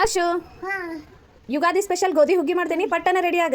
ಆಶು Ugadi special ಗೋಧಿ ಹುಗ್ಗಿ ಮಾಡ್ತೀನಿ ಪಟ್ಟನ ರೆಡಿ ಆಗ